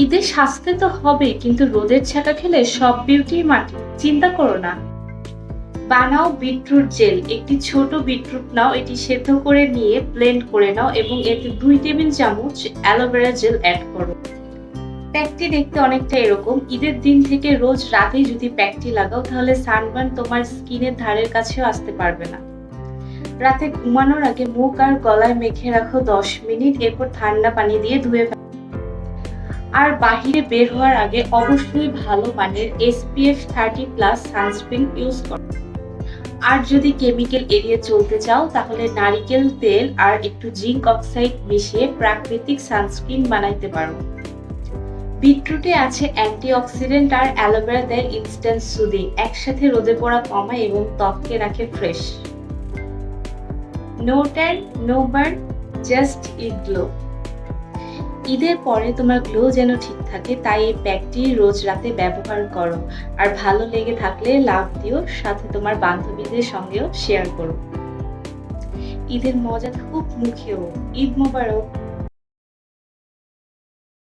ঈদে সাজতে তো হবে, কিন্তু রোদের ছাকা খেলে সব বিউটি মাটি। চিন্তা করো না। বানাও বিটরুট জেল। একটি ছোট বিটরুট নাও, এটি সেদ্ধ করে নিয়ে ব্লেন্ড করে নাও এবং এতে দুই টেবিল চামচ অ্যালোভেরা জেল অ্যাড করো। প্যাকটি দেখতে অনেকটা এরকম। ঈদের দিন থেকে রোজ রাতে যদি প্যাকটি লাগাও, তাহলে সানবার্ন তোমার স্কিনের ধারের কাছেও আসতে পারবে না। রাতে ঘুমানোর আগে মুখ আর গলায় মেখে রাখো দশ মিনিট, এরপর ঠান্ডা পানি দিয়ে ধুয়ে। আর বাহিরে বের হওয়ার আগে অবশ্যই ভালো মানের SPF thirty plus sunscreen use করো। আর যদি কেমিক্যাল এড়িয়ে চলতে চাও, তাহলে নারিকেল তেল আর একটু জিঙ্ক অক্সাইড মিশিয়ে প্রাকৃতিক সানস্ক্রিন বানাইতে পারো। বিটরুটে আছে অ্যান্টিঅক্সিডেন্ট আর অ্যালোভেরা দেয় ইনস্ট্যান্ট সুদিং একসাথে রোদে পড়া কমায় এবং ত্বককে রাখে fresh no tan no burn just it glow ঈদের পরে তোমার গ্লো যেন ঠিক থাকে, তাই এই প্যাকটি রোজ রাতে ব্যবহার করো। আর ভালো লেগে থাকলে লাভ দিও, সাথে তোমার বান্ধবীদের সঙ্গেও শেয়ার করো। ঈদের মজা খুব মুখেও, ঈদ মোবারক।